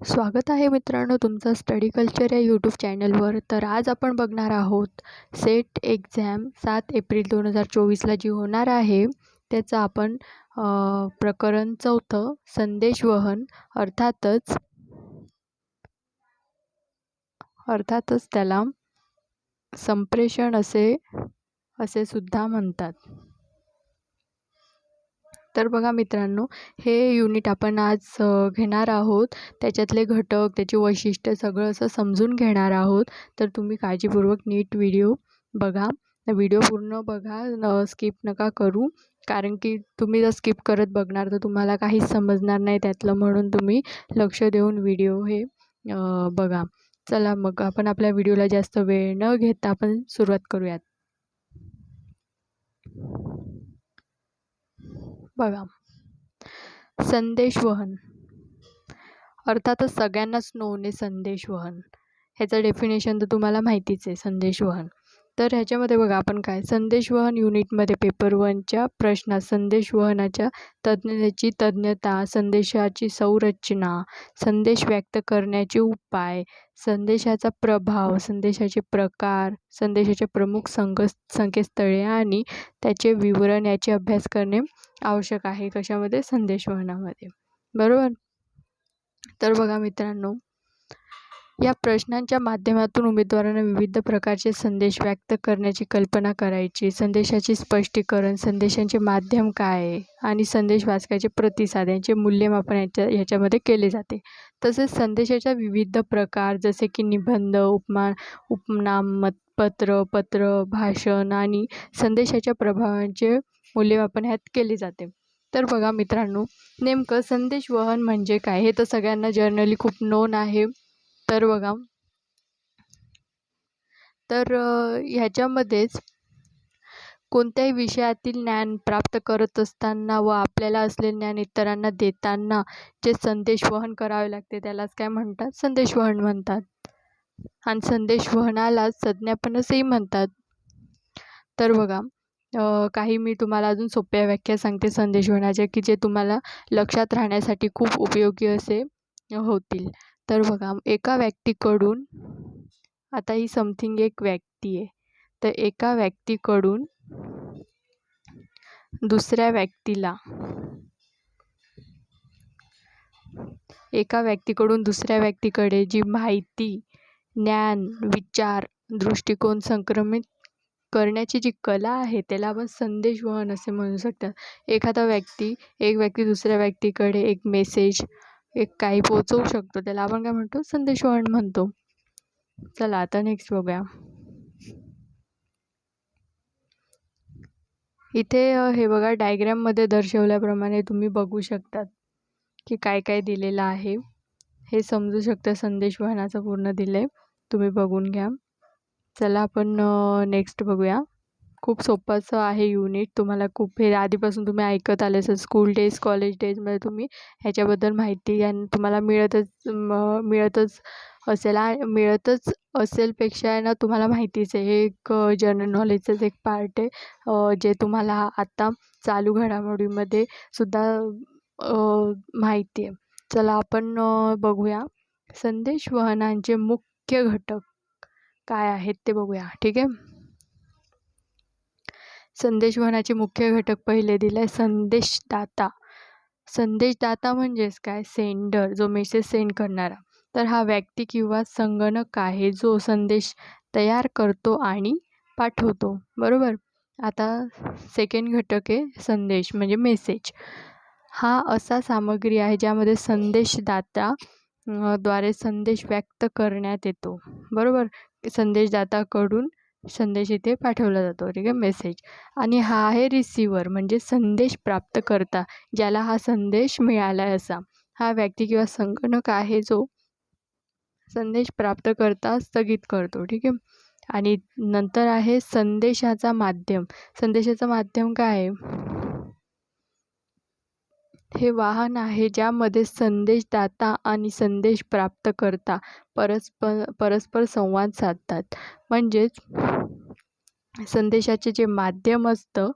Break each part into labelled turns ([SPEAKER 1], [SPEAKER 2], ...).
[SPEAKER 1] स्वागत आहे मित्रांनो तुमचं स्टडी कल्चर या यूट्यूब चॅनलवर तर आज आपण बघणार आहोत सेट एक्झॅम सात एप्रिल दोन हजार चोवीसला जी होणार आहे त्याचं आपण प्रकरण चौथं संदेशवहन अर्थातच अर्थातच त्याला संप्रेषण असे असे सुद्धा म्हणतात. तर बघा मित्रांनो हे युनिट आपण आज घेणार आहोत. त्याच्यातले घटक त्याची वैशिष्ट्य सगळं असं समजून घेणार आहोत. तर तुम्ही काळजीपूर्वक नीट व्हिडिओ बघा. व्हिडिओ पूर्ण बघा स्किप नका करू. कारण की तुम्ही जर स्किप करत बघणार तर तुम्हाला काहीच समजणार नाही त्यातलं. म्हणून तुम्ही लक्ष देऊन व्हिडिओ हे बघा. चला मग आपण आपल्या व्हिडिओला जास्त वेळ न घेता आपण सुरुवात करूयात. बघा. संदेशवहन अर्थातच सगळ्यांनाच नोने संदेशवहन ह्याचं डेफिनेशन तर तुम्हाला माहितीच आहे संदेशवहन तर ह्याच्यामध्ये बघा आपण काय? संदेशवहन युनिटमध्ये पेपर वनच्या प्रश्नात संदेशवहनाच्या तज्ज्ञतेची तज्ज्ञता संदेशाची संरचना संदेश व्यक्त करण्याचे उपाय संदेशाचा प्रभाव संदेशाचे प्रकार संदेशाचे प्रमुख संग संकेतस्थळे आणि त्याचे विवरण याचे अभ्यास करणे आवश्यक आहे कशामध्ये? संदेशवहनामध्ये. बरोबर? तर बघा मित्रांनो या प्रश्नांच्या माध्यमातून उमेदवारांना विविध प्रकारचे संदेश व्यक्त करण्याची कल्पना करायची. संदेशाचे स्पष्टीकरण संदेशांचे माध्यम काय आहे? आणि संदेश वाचकाचे प्रतिसाद यांचे मूल्यमापन याच्या ह्याच्यामध्ये केले जाते. तसेच संदेशाच्या विविध प्रकार जसे की निबंध उपमान उपनाम पत्र पत्र भाषण आणि संदेशाच्या प्रभावांचे मूल्यमापन ह्यात केले जाते. तर बघा मित्रांनो नेमकं संदेशवहन म्हणजे काय? हे तर सगळ्यांना जर्नली खूप नोन आहे. तर बघा. तर ह्याच्यामध्येच कोणत्याही विषयातील ज्ञान प्राप्त करत असताना व आपल्याला असलेले ज्ञान इतरांना देताना जे संदेश वहन करावे लागते त्यालाच काय म्हणतात? संदेश वहन म्हणतात. आणि संदेशवहनाला संज्ञापन असेही म्हणतात. तर बघा. काही मी तुम्हाला अजून सोप्या व्याख्या सांगते संदेशवहनाच्या की जे तुम्हाला लक्षात राहण्यासाठी खूप उपयोगी असे होतील. तर बघा एका व्यक्तीकडून आता ही समथिंग एक व्यक्ती आहे तर एका व्यक्तीकडून दुसऱ्या व्यक्तीला एका व्यक्तीकडून दुसऱ्या व्यक्तीकडे जी माहिती ज्ञान विचार दृष्टिकोन संक्रमित करण्याची जी कला आहे त्याला आपण संदेशवहन असे म्हणू शकतात. एखादा व्यक्ती एक व्यक्ती दुसऱ्या व्यक्तीकडे एक मेसेज एक काही पोचवू शकतो. त्याला आपण काय म्हणतो? संदेशवहन म्हणतो. चला आता नेक्स्ट बघूया. इथे हे बघा डायग्रॅममध्ये दर्शवल्याप्रमाणे तुम्ही बघू शकतात की काय काय दिलेलं आहे. हे समजू शकता संदेशवहनाचं पूर्ण दिलं आहे तुम्ही बघून घ्या. चला आपण नेक्स्ट बघूया. खूप सोपंसं आहे युनिट तुम्हाला खूप हे आधीपासून तुम्ही ऐकत आले असेल स्कूल डेज कॉलेज डेजमध्ये तुम्ही ह्याच्याबद्दल माहिती आणि तुम्हाला मिळतच मिळतच असेल. मिळतच असेलपेक्षा आहे ना तुम्हाला माहितीच आहे. हे एक जनरल नॉलेजचंच एक पार्ट आहे. जे तुम्हाला आत्ता चालू घडामोडीमध्ये सुद्धा माहिती आहे. चला आपण बघूया. संदेशवहनांचे मुख्य घटक. काय आहेत ते बघूया ठीक आहे? संदेशवहनाचे मुख्य घटक पहिले दिले आहे संदेशदाता. संदेशदाता म्हणजेच काय? सेंडर जो मेसेज सेंड करणारा. तर हा व्यक्ती किंवा संगणक आहे जो संदेश तयार करतो आणि पाठवतो. बरोबर? आता सेकंड घटक आहे संदेश म्हणजे मेसेज हा असा सामग्री आहे ज्यामध्ये संदेशदाता द्वारे संदेश व्यक्त करण्यात येतो. बरोबर? संदेशदाताकडून संदेश इथे पाठवला जातो. ठीक आहे? मेसेज. आणि हा आहे रिसिवर म्हणजे संदेश प्राप्त करता ज्याला हा संदेश मिळाला आहे असा. हा व्यक्ती किंवा संगणक आहे जो संदेश प्राप्त करता स्थगित करतो. ठीक आहे? आणि नंतर आहे संदेशाचा माध्यम. संदेशाचं माध्यम काय आहे? हे वाहन आहे ज्यामध्ये संदेशदाता आणि संदेश प्राप्तकर्ता परस्पर परस्पर संवाद साधतात. म्हणजेच संदेशाचे जे माध्यम असतं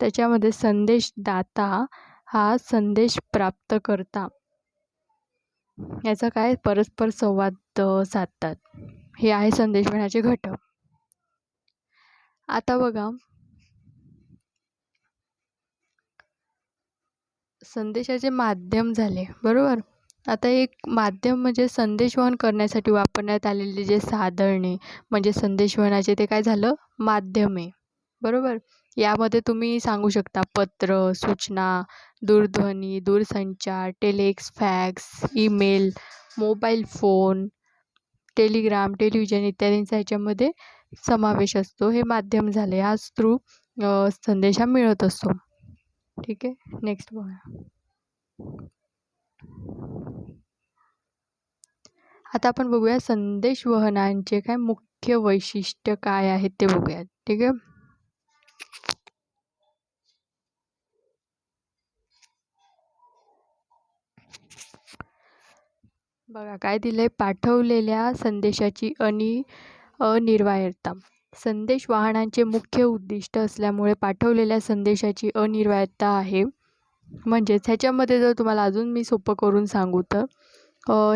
[SPEAKER 1] त्याच्यामध्ये संदेशदाता हा संदेश प्राप्त करता याचा काय परस्पर संवाद साधतात. हे आहे संदेश घटक. आता बघा संदेशाचे माध्यम झाले बरोबर? आता एक माध्यम म्हणजे संदेशवहन करण्यासाठी वापरण्यात आलेले जे साधने म्हणजे संदेशवहनाचे ते काय झालं? माध्यमे बरोबर? यामध्ये तुम्ही सांगू शकता पत्र सूचना दूरध्वनी दूरसंचार telex fax email mobile phone telegram television इत्यादींचा ह्याच्यामध्ये समावेश असतो. हे माध्यम झाले. ह्याच थ्रू संदेश हा मिळत असतो. ठीक आहे. नेक्स्ट बघा आता आपण बघूया संदेशवहनांचे काय मुख्य वैशिष्ट्य काय आहेत ते बघूया ठीक आहे? बघा काय दिलंय? पाठवलेल्या संदेशाची अनि अनिर्वायता संदेश वाहनांचे मुख्य उद्दिष्ट असल्यामुळे पाठवलेल्या संदेशाची अनिर्वायता आहे. म्हणजेच ह्याच्यामध्ये जर तुम्हाला अजून मी सोपं करून सांगू तर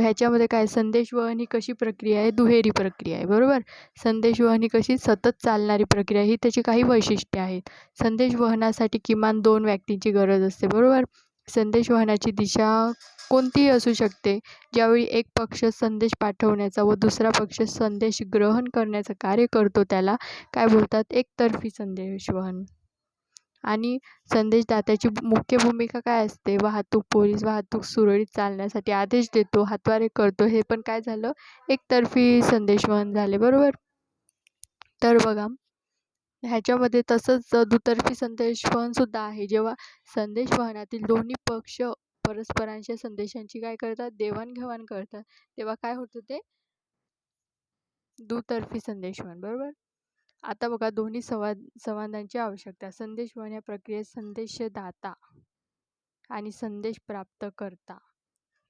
[SPEAKER 1] ह्याच्यामध्ये काय संदेशवहन ही कशी प्रक्रिया आहे? दुहेरी प्रक्रिया आहे बरोबर? संदेशवहन ही कशी सतत चालणारी प्रक्रिया ही त्याची काही वैशिष्ट्ये आहेत. संदेशवहनासाठी किमान दोन व्यक्तींची गरज असते बरोबर? संदेशवहनाची दिशा कोणतीही असू शकते. ज्यावेळी एक पक्ष संदेश पाठवण्याचा व दुसरा पक्ष संदेश ग्रहण करण्याचं कार्य करतो त्याला काय बोलतात? एकतर्फी संदेशवहन आणि संदेशदात्याची मुख्य भूमिका काय असते? वाहतूक पोलीस वाहतूक सुरळीत चालण्यासाठी आदेश देतो हातवारे करतो हे पण काय झालं? एकतर्फी संदेशवहन झाले बरोबर? तर बघा ह्याच्यामध्ये तसंच दुतर्फी संदेशवहनसुद्धा आहे. जेव्हा संदेशवहनातील दोन्ही पक्ष परस्परांच्या संदेशांची काय करतात? देवाणघेवाण करतात. तेव्हा काय होतं ते? दुतर्फी संदेशवहन बरोबर? आता बघा दोन्ही संवाद संवादांची आवश्यकता. संदेशवहन या प्रक्रियेत संदेशदाता आणि संदेश प्राप्त करता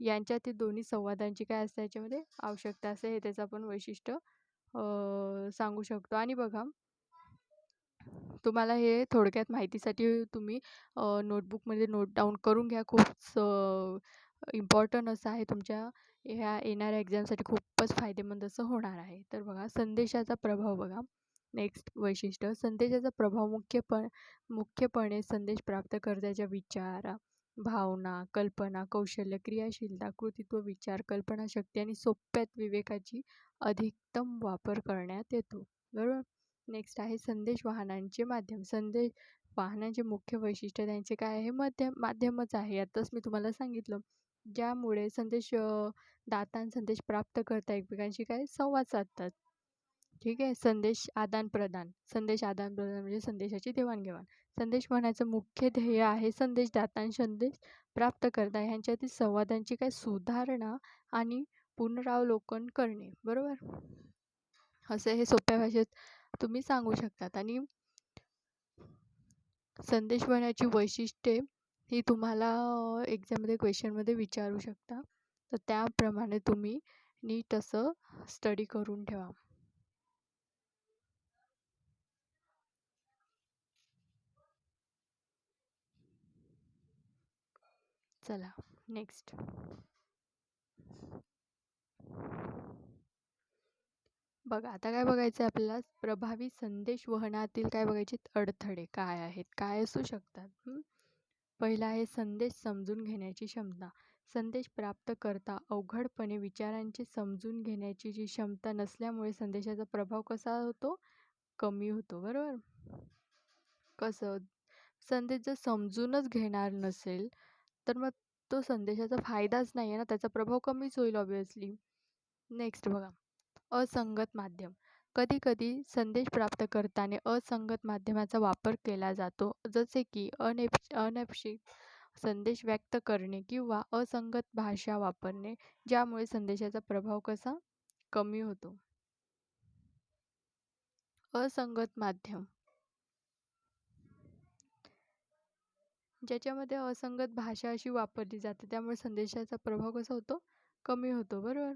[SPEAKER 1] यांच्यातील दोन्ही संवादांची काय असते याच्यामध्ये? आवश्यकता असते. हे त्याचं आपण वैशिष्ट्य सांगू शकतो. आणि बघा तुम्हाला हे थोडक्यात माहितीसाठी तुम्ही नोटबुकमध्ये नोट डाऊन करून घ्या. खूप इम्पॉर्टंट असं आहे तुमच्या ह्या येणाऱ्या एक्झामसाठी खूपच फायदेमंद असं होणार आहे. तर बघा संदेशाचा प्रभाव बघा. नेक्स्ट वैशिष्ट्य संदेशाचा प्रभाव मुख्यपण मुख्यपणे संदेश प्राप्त करण्याच्या विचार भावना कल्पना कौशल्य क्रियाशीलता कृतित्व विचार कल्पनाशक्ती आणि सोप्यात विवेकाची अधिकतम वापर करण्यात येतो. बरोबर? नेक्स्ट आहे संदेश वाहनांचे माध्यम. संदेश वाहनांचे मुख्य वैशिष्ट्य त्यांचे काय आहे? माध्यम माध्यमच आहे. आताच मी तुम्हाला सांगितलं. ज्यामुळे संदेश दातान संदेश प्राप्त करता एकमेकांशी काय? संवाद साधतात. ठीक आहे? संदेश आदानप्रदान संदेश आदानप्रदान म्हणजे संदेशाची देवाणघेवाण. संदेश वाहनाचं मुख्य ध्येय आहे संदेश दातान संदेश प्राप्त करता. ह्यांच्यातील संवादांची काय? सुधारणा आणि पुनरावलोकन करणे. बरोबर? असं हे सोप्या भाषेत तुम्ही सांगू शकतात. आणि संदेश बनण्याची वैशिष्ट्ये ही तुम्हाला एक्झाममध्ये क्वेश्चनमध्ये विचारू शकता. तर त्याप्रमाणे तुम्ही नीट असं स्टडी करून ठेवा. चला नेक्स्ट बघा आता काय बघायचं आहे आपल्याला? प्रभावी संदेश वहनातील काय बघायचे? अडथळे काय आहेत? काय असू शकतात? पहिला आहे संदेश समजून घेण्याची क्षमता. संदेश प्राप्त करता अवघडपणे विचारांची समजून घेण्याची जी क्षमता नसल्यामुळे संदेशाचा प्रभाव कसा होतो? कमी होतो बरोबर? कसं? संदेश जर समजूनच घेणार नसेल तर मग तो संदेशाचा फायदाच नाही आहे ना? त्याचा प्रभाव कमीच होईल ऑब्वियसली नेक्स्ट बघा. असंगत माध्यम. कधीकधी संदेश प्राप्त करताना असंगत माध्यमाचा वापर केला जातो. जसे की अनेप अनपेक्षित संदेश व्यक्त करणे किंवा असंगत भाषा वापरणे ज्यामुळे संदेशाचा प्रभाव कसा कमी होतो? असंगत माध्यम. ज्याच्यामध्ये असंगत भाषा अशी वापरली जाते त्यामुळे संदेशाचा प्रभाव कसा होतो? कमी होतो बरोबर?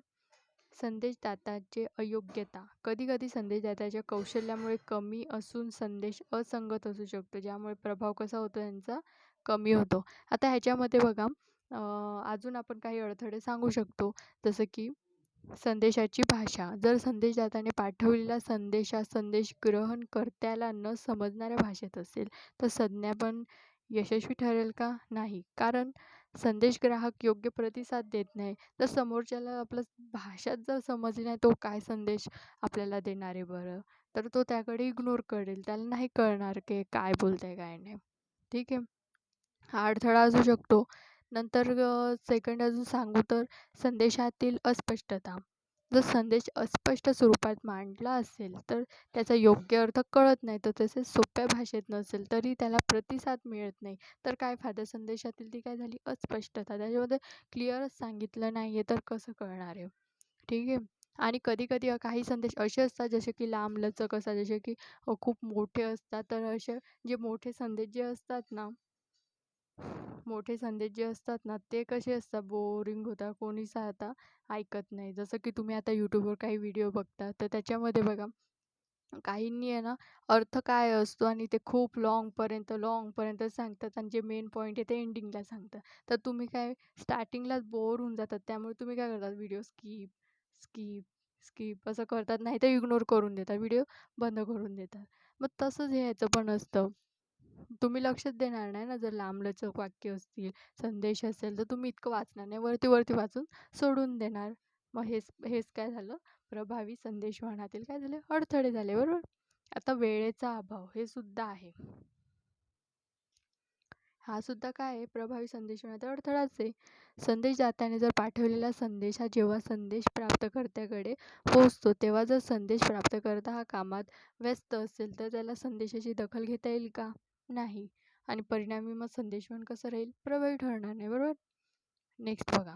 [SPEAKER 1] संदेशदात्याचे अयोग्यता. कधीकधी संदेशदात्याच्या कौशल्यामुळे कमी असून संदेश असंगत असू शकतो ज्यामुळे प्रभाव कसा होतो यांचा कमी होतो. आता ह्याच्यामध्ये बघा अजून आपण काही अडथळे सांगू शकतो. जसं की संदेशाची भाषा. जर संदेशदाताने पाठवलेला संदेशात संदेश ग्रहणकर्त्याला न समजणाऱ्या भाषेत असेल तर संज्ञा पण यशस्वी ठरेल का? नाही. कारण संदेश ग्राहक योग्य प्रतिसाद देत नाही. तर समोरच्याला आपलं भाषाच जर समजली नाही तो काय संदेश आपल्याला देणार आहे बरं? तर तो त्याकडे इग्नोर करेल. त्याला नाही कळणार की काय बोलत आहे काय नाही. ठीक आहे? हा अडथळा असू शकतो. नंतर सेकंड अजून सांगू तर संदेशातील अस्पष्टता. जर संदेश अस्पष्ट स्वरूपात मांडला असेल तर त्याचा योग्य अर्थ कळत नाही. तर तसेच सोप्या भाषेत नसेल तरी त्याला प्रतिसाद मिळत नाही. तर काय फायदा? संदेशातील ती काय झाली? अस्पष्टता. त्याच्यामध्ये क्लिअरच सांगितलं नाही आहे तर कसं कळणार आहे? ठीक आहे? आणि कधी कधी काही संदेश असे असतात जसे की लांबलचक असतात जसे की खूप मोठे असतात. तर असे जे मोठे संदेश जे असतात ना मोठे संदेश जे असतात ना ते कसे असतात? बोरिंग होतात कोणीच आता ऐकत नाही. जसं की तुम्ही आता यूट्यूबवर काही व्हिडिओ बघता तर त्याच्यामध्ये बघा काहींनी आहे ना अर्थ काय असतो आणि ते खूप लाँगपर्यंत लाँगपर्यंत सांगतात आणि जे मेन पॉईंट आहे ते एंडिंगला सांगतात. तर तुम्ही काय स्टार्टिंगलाच बोर होऊन जातात. त्यामुळे तुम्ही काय करतात? व्हिडिओ स्किप स्किप स्किप असं करतात. नाही तर इग्नोर करून देतात. व्हिडिओ बंद करून देतात. मग तसंच यायचं ह्याचं पण असतं. तुम्ही लक्षच देणार नाही ना जर लांबलचक वाक्य असतील संदेश असेल तर तुम्ही इतकं वाचणार नाही. वरती वरती वाचून सोडून देणार. मग हेच हेच काय झालं? प्रभावी संदेशवहनातील काय झाले? अडथळे झाले बरोबर? आता वेळेचा अभाव हे सुद्धा आहे. हा सुद्धा काय आहे? प्रभावी होण्याचा अडथळाच आहे. संदेश जाताने जर पाठवलेला संदेश हा जेव्हा संदेश प्राप्तकर्त्याकडे पोहोचतो तेव्हा जर संदेश प्राप्तकर्ता हा कामात व्यस्त असेल तर त्याला संदेशाची दखल घेता येईल का? नाही आणि परिणामी मग संदेशवण कसं राहील? प्रभावी ठरणार नाही बरोबर? नेक्स्ट बघा.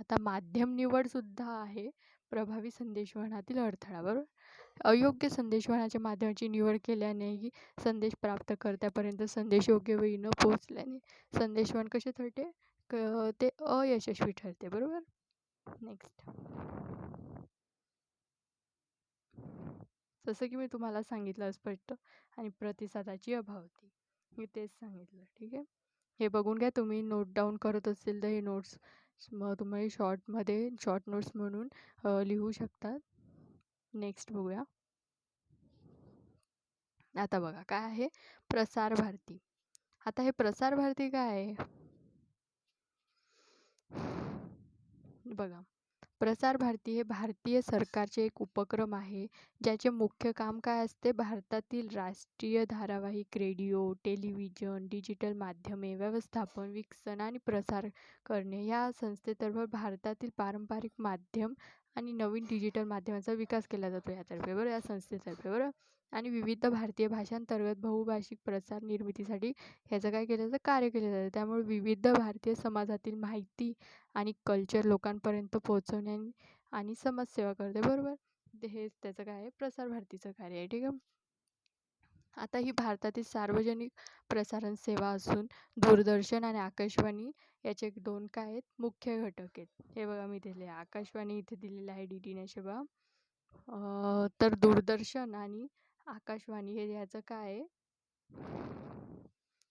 [SPEAKER 1] आता माध्यम निवडसुद्धा आहे प्रभावी संदेशवहनातील अडथळा बरोबर? अयोग्य संदेशवहनाच्या माध्यमाची निवड केल्यानेही संदेश प्राप्तकर्त्यापर्यंत संदेश योग्य वेळी न पोहोचल्याने संदेशवहन कसे ठरते क ते अयशस्वी ठरते बरोबर? नेक्स्ट जसं की मी तुम्हाला सांगितलं स्पष्ट आणि प्रतिसादाची अभाव होती. मी तेच सांगितलं ठीक आहे? हे बघून घ्या तुम्ही नोट डाऊन करत असेल तर हे नोट्स मग तुम्ही शॉर्टमध्ये शॉर्ट नोट्स म्हणून लिहू शकतात नेक्स्ट बघूया. आता बघा काय आहे? प्रसार भारती. आता हे प्रसार भारती काय आहे? बघा. प्रसार भारती हे भारतीय सरकारचे एक उपक्रम आहे ज्याचे मुख्य काम काय असते? भारतातील राष्ट्रीय धारावाहिक रेडिओ टेलिव्हिजन डिजिटल माध्यमे व्यवस्थापन विकसन आणि प्रसार करणे या संस्थेतर्फे भारतातील पारंपरिक माध्यम आणि नवीन डिजिटल माध्यमाचा विकास केला जातो यातर्फे. बरं या संस्थेतर्फे बरं. आणि विविध भारतीय भाषांतर्गत बहुभाषिक प्रसार निर्मितीसाठी ह्याचं काय केलं जातं? कार्य केलं जातं. त्यामुळे विविध भारतीय समाजातील माहिती आणि कल्चर लोकांपर्यंत पोहोचवणे आणि समाजसेवा करते बरोबर? ते हेच त्याचं काय आहे? प्रसार भारतीचं कार्य आहे ठीक आहे? आता ही भारतातील सार्वजनिक प्रसारण सेवा असून दूरदर्शन आणि आकाशवाणी याचे दोन काय आहेत? मुख्य घटक आहेत. हे बघा मी दिले. आकाशवाणी इथे दिलेलं आहे डी टी बघा तर दूरदर्शन आणि आकाशवाणी हे याचं काय आहे?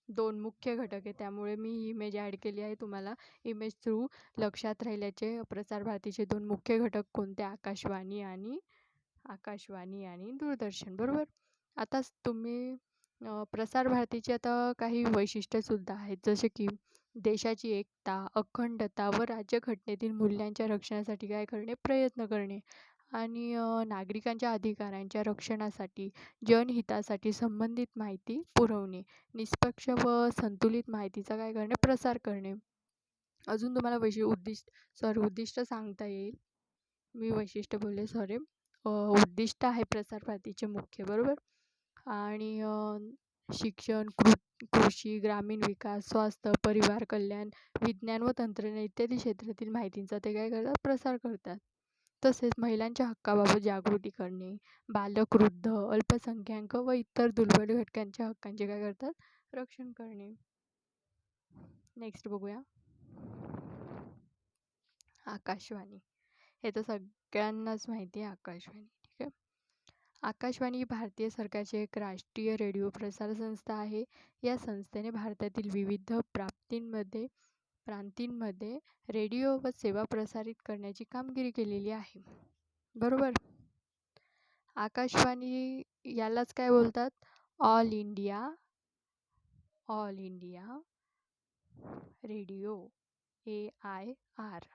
[SPEAKER 1] दोन मुख्य घटक आहे. त्यामुळे मी ही इमेज ॲड केली आहे तुम्हाला. इमेज थ्रू लक्षात राहिल्याचे प्रसार भारतीचे दोन मुख्य घटक कोणते? आकाशवाणी आणि आकाशवाणी आणि दूरदर्शन. बरोबर? आता तुम्ही प्रसार भारतीचे आता काही वैशिष्ट्यसुद्धा आहेत. जसे की देशाची एकता अखंडता व राज्यघटनेतील मूल्यांच्या रक्षणासाठी काय करणे? प्रयत्न करणे. आणि नागरिकांच्या अधिकारांच्या रक्षणासाठी जनहितासाठी संबंधित माहिती पुरवणे निष्पक्ष व संतुलित माहितीचा काय करणे प्रसार करणे. अजून तुम्हाला वैशि उद्दिष्ट सॉरी उद्दिष्ट सांगता येईल. मी वैशिष्ट्य बोलले सॉरी. उद्दिष्ट आहे प्रसार भारतीचे मुख्य बरोबर? आणि शिक्षण कृ कृषी ग्रामीण विकास स्वास्थ्य परिवार कल्याण विज्ञान व तंत्रज्ञान इत्यादी क्षेत्रातील माहितींचा ते काय करतात? प्रसार करतात. तसेच महिलांच्या हक्काबाबत जागृती करणे बालक वृद्ध अल्पसंख्याक व इतर दुर्बल घटकांच्या हक्कांचे काय करतात? रक्षण करणे. नेक्स्ट बघूया. आकाशवाणी. हे तर सगळ्यांनाच माहिती आहे आकाशवाणी ठीक आहे? आकाशवाणी ही भारतीय सरकारची एक राष्ट्रीय रेडिओ प्रसार संस्था आहे. या संस्थेने भारतातील विविध प्राप्तींमध्ये प्रांतींमध्ये रेडिओ व सेवा प्रसारित करण्याची कामगिरी केलेली आहे. बरोबर? आकाशवाणी यालाच काय बोलतात? All India all India radio A I R.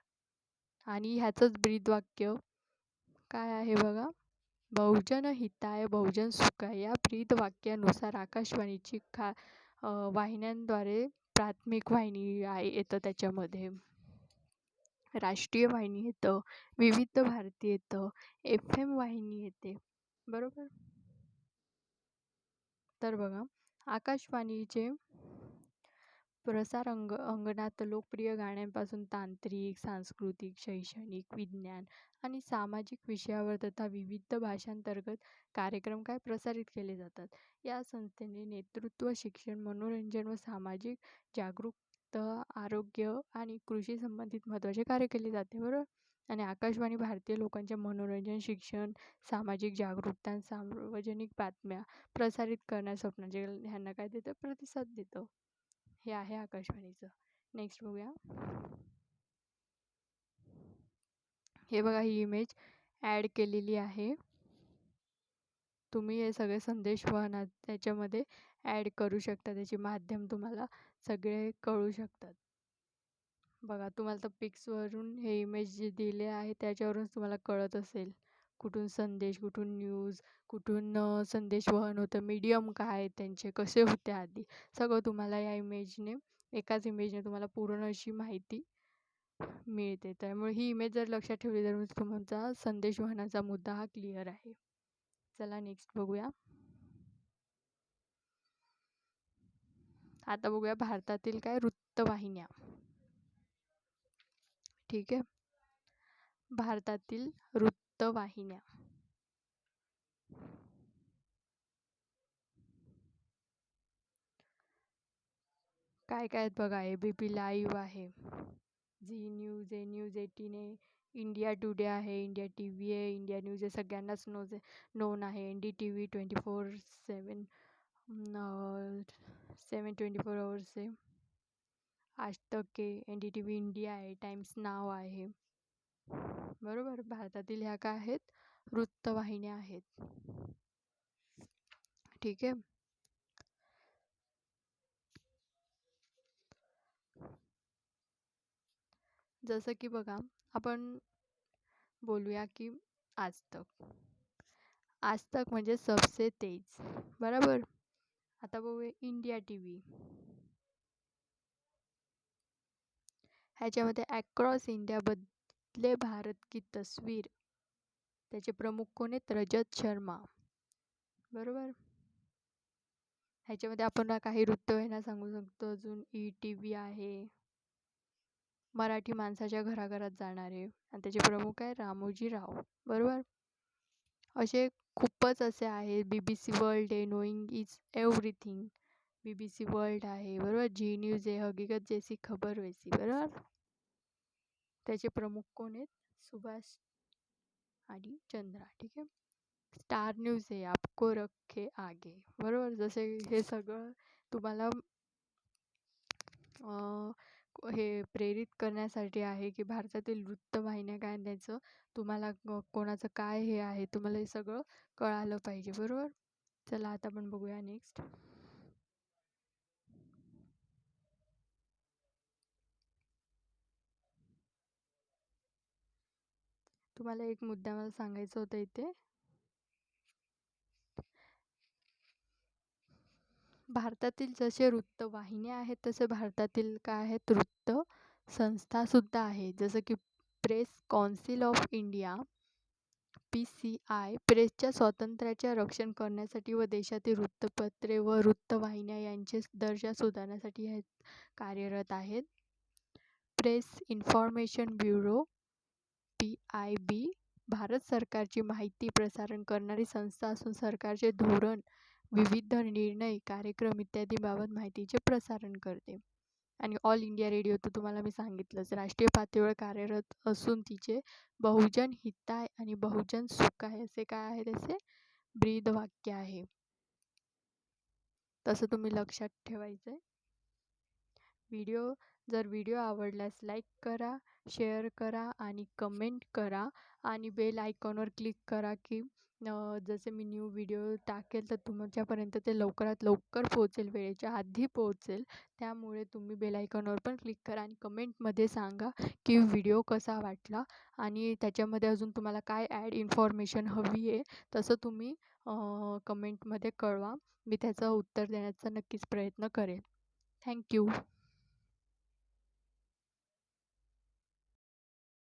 [SPEAKER 1] आणि ह्याचंच ब्रीदवाक्य काय आहे बघा? बहुजन हिताय बहुजन सुखाय या ब्रीदवाक्यानुसार आकाशवाणीची खा वाहिन्यांद्वारे प्राथमिक वाहिनी आहे येतं त्याच्यामध्ये. राष्ट्रीय वाहिनी येतं विविध भारती येतं एफ एम वाहिनी येते. बरोबर? तर बघा आकाशवाणीचे प्रसार अंग अंगणात लोकप्रिय गाण्यांपासून तांत्रिक सांस्कृतिक शैक्षणिक विज्ञान आणि सामाजिक विषयावर तथा विविध भाषांतर्गत कार्यक्रम काय प्रसारित केले जातात? या संस्थेने नेतृत्व शिक्षण मनोरंजन व सामाजिक जागरूकता आरोग्य आणि कृषी संबंधित महत्त्वाचे कार्य केले जाते बरोबर आणि आकाशवाणी भारतीय लोकांच्या मनोरंजन शिक्षण सामाजिक जागरूकता सार्वजनिक बातम्या प्रसारित करण्यास स्वप्नाचे ह्यांना काय देतं? प्रतिसाद देतं. हे आहे आकाशवाणीचं. नेक्स्ट बघूया. हे बघा ही इमेज ॲड केलेली आहे. तुम्ही हे सगळे संदेश वाहनात त्याच्यामध्ये ॲड करू शकता. त्याचे माध्यम तुम्हाला सगळे कळू शकतात. बघा तुम्हाला तर पिक्सवरून हे इमेज जे दिले आहे त्याच्यावरूनच तुम्हाला कळत असेल. कुठून संदेश कुठून न्यूज कुठून संदेश वहन होतं मीडियम काय त्यांचे कसे होते आधी सगळं तुम्हाला या इमेजने एकाच इमेजने तुम्हाला पूर्ण अशी माहिती मिळते. त्यामुळे ही इमेज जर लक्षात ठेवली तर तुमचा संदेश वाहनाचा मुद्दा हा क्लिअर आहे. चला नेक्स्ट बघूया. आता बघूया भारतातील काय वृत्तवाहिन्या. ठीक आहे? भारतातील वृत्तवाहिन्या. काय काय आहेत बघा? ए बी पी लाईव्ह आहे. झी न्यूज आहे न्यूज एटीन आहे इंडिया टुडे आहे इंडिया टी व्ही आहे इंडिया न्यूज आहे सगळ्यांनाच नोज नोन आहे. N D T V twenty four seven seven twenty four hours आहे. आज तक आहे N D T V India आहे टाइम्स नाव आहे. बरोबर भारतातील ह्या काय आहेत? वृत्तवाहिन्या आहेत. ठीक आहे? जसं की बघा आपण बोलूया की आज तक आज तक म्हणजे सबसे तेज बरोबर? आता बघूया इंडिया टी व्ही ह्याच्यामध्ये अक्रॉस इंडिया बदले भारत की तस्वीर. त्याचे प्रमुख कोण आहेत? रजत शर्मा. बरोबर? ह्याच्यामध्ये आपण काही वृत्तवाहिन्या सांगू शकतो. अजून ई टी व्ही आहे. मराठी माणसाच्या घराघरात जाणारे आणि त्याचे प्रमुख आहे रामोजी राव. बरोबर? असे खूपच असे आहे बी बी सी वर्ल्ड आहे knowing is everything B B C world आहे बरोबर? जी न्यूज आहे हकीकत जैसी खबर वैसी बरोबर? त्याचे प्रमुख कोण आहेत? सुभाष आणि चंद्रा ठीक आहे? स्टार न्यूज आहे आपको रखे आगे बरोबर? जसे हे सगळं तुम्हाला हे प्रेरित करण्यासाठी आहे की भारतातील वृत्तवाहिन्या काय द्यायचं तुम्हाला कोणाचं काय हे आहे तुम्हाला हे सगळं कळालं पाहिजे बरोबर? चला आता आपण बघूया नेक्स्ट तुम्हाला एक मुद्दा मला सांगायचं होतं इथे. भारतातील जसे वृत्तवाहिन्या आहेत तसे भारतातील काय आहेत वृत्त संस्थासुद्धा आहे. जसं की press council of India P C I प्रेसच्या स्वातंत्र्याचे रक्षण करण्यासाठी व देशातील वृत्तपत्रे व वृत्तवाहिन्या यांचे दर्जा सुधारण्यासाठी हे कार्यरत आहेत. Press information bureau P I B Bharat सरकारची माहिती प्रसारण करणारी संस्था असून सरकारचे धोरण विविध निर्णय कार्यक्रम इत्यादीबाबत माहितीचे प्रसारण करते. आणि ऑल इंडिया रेडिओ तर तुम्हाला मी सांगितलंच राष्ट्रीय पातळीवर कार्यरत असून तिचे बहुजन हिताय आणि बहुजन सुखाय असे काय आहे त्याचे ब्रीदवाक्य आहे. तसं तुम्ही लक्षात ठेवायचं आहे व्हिडिओ जर व्हिडिओ आवडल्यास लाईक करा शेअर करा आणि कमेंट करा आणि बेल आयकॉनवर क्लिक करा की जसे मी न्यू व्हिडिओ टाकेल तर तुमच्यापर्यंत ते लवकरात लवकर पोहोचेल वेळेच्या आधी पोहोचेल. त्यामुळे तुम्ही बेल आयकॉनवर पण क्लिक करा आणि कमेंटमध्ये सांगा की व्हिडिओ कसा वाटला आणि त्याच्यामध्ये अजून तुम्हाला काय ॲड इन्फॉर्मेशन हवी आहे तसं तुम्ही कमेंटमध्ये कळवा. मी त्याचं उत्तर देण्याचा नक्कीच प्रयत्न करेन. थँक्यू